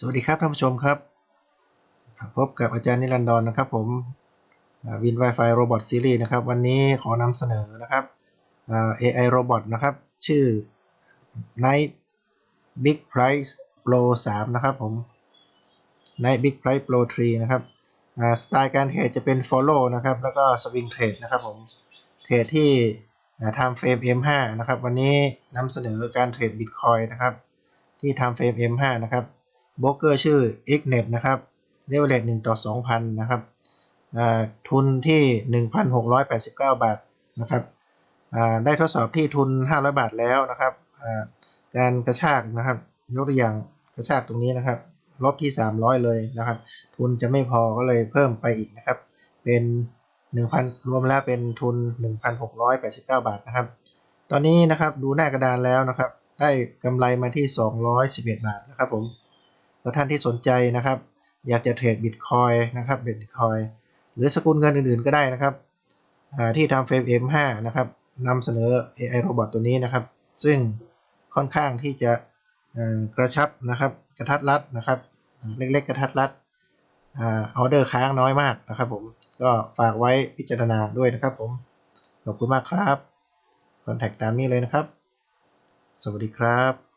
สวัสดีครับท่านผู้ชมครับ พบกับอาจารย์นิรันดรนะครับผมวิน Wi-Fi Robot Series นะครับ วันนี้ขอนำเสนอนะครับ AI Robot นะครับ ชื่อ Night Big Price Pro 3 นะครับผม Night Big Price Pro 3 นะครับสไตล์การเทรดจะเป็น Follow นะครับ แล้วก็ Swing Trade นะครับผม เทรดที่ทำเฟรม M5 นะครับ วันนี้นำเสนอการเทรด Bitcoin นะครับ ที่ทำเฟรม M5 นะครับ โบรกเกอร์ชื่อ Xnet นะครับเลเวลเลต1ต่อ2,000นะครับทุนที่ 1,689 บาทนะครับได้ทดสอบที่ทุน 500 บาทแล้วนะครับการกระชากนะครับ ยกตัวอย่างกระชากตรงนี้นะครับ ลบที่ 300 เลยนะครับ ทุนจะไม่พอก็เลยเพิ่มไปอีกนะครับ เป็น 1,000 รวมแล้วเป็นทุน 1,689 บาทนะครับ ตอนนี้นะครับดูหน้ากระดานแล้วนะครับ ได้กำไรมาที่ 211 บาทนะครับผม แล้วท่านที่สนใจนะครับ อยากจะเทรดบิตคอยนะครับบิตคอยหรือสกุลเงินอื่นๆก็ได้นะครับที่ทำเฟรม M5 นะครับนำเสนอ AI Robot ตัวนี้นะครับ ซึ่งค่อนข้างที่จะกระชับนะครับ กระทัดรัดนะครับ เล็กๆ กระทัดรัดออเดอร์ค้างน้อยมากนะครับผมก็ฝากไว้พิจารณาด้วยนะครับผม ขอบคุณมากครับคอนแทคตามนี้เลยนะครับ สวัสดีครับ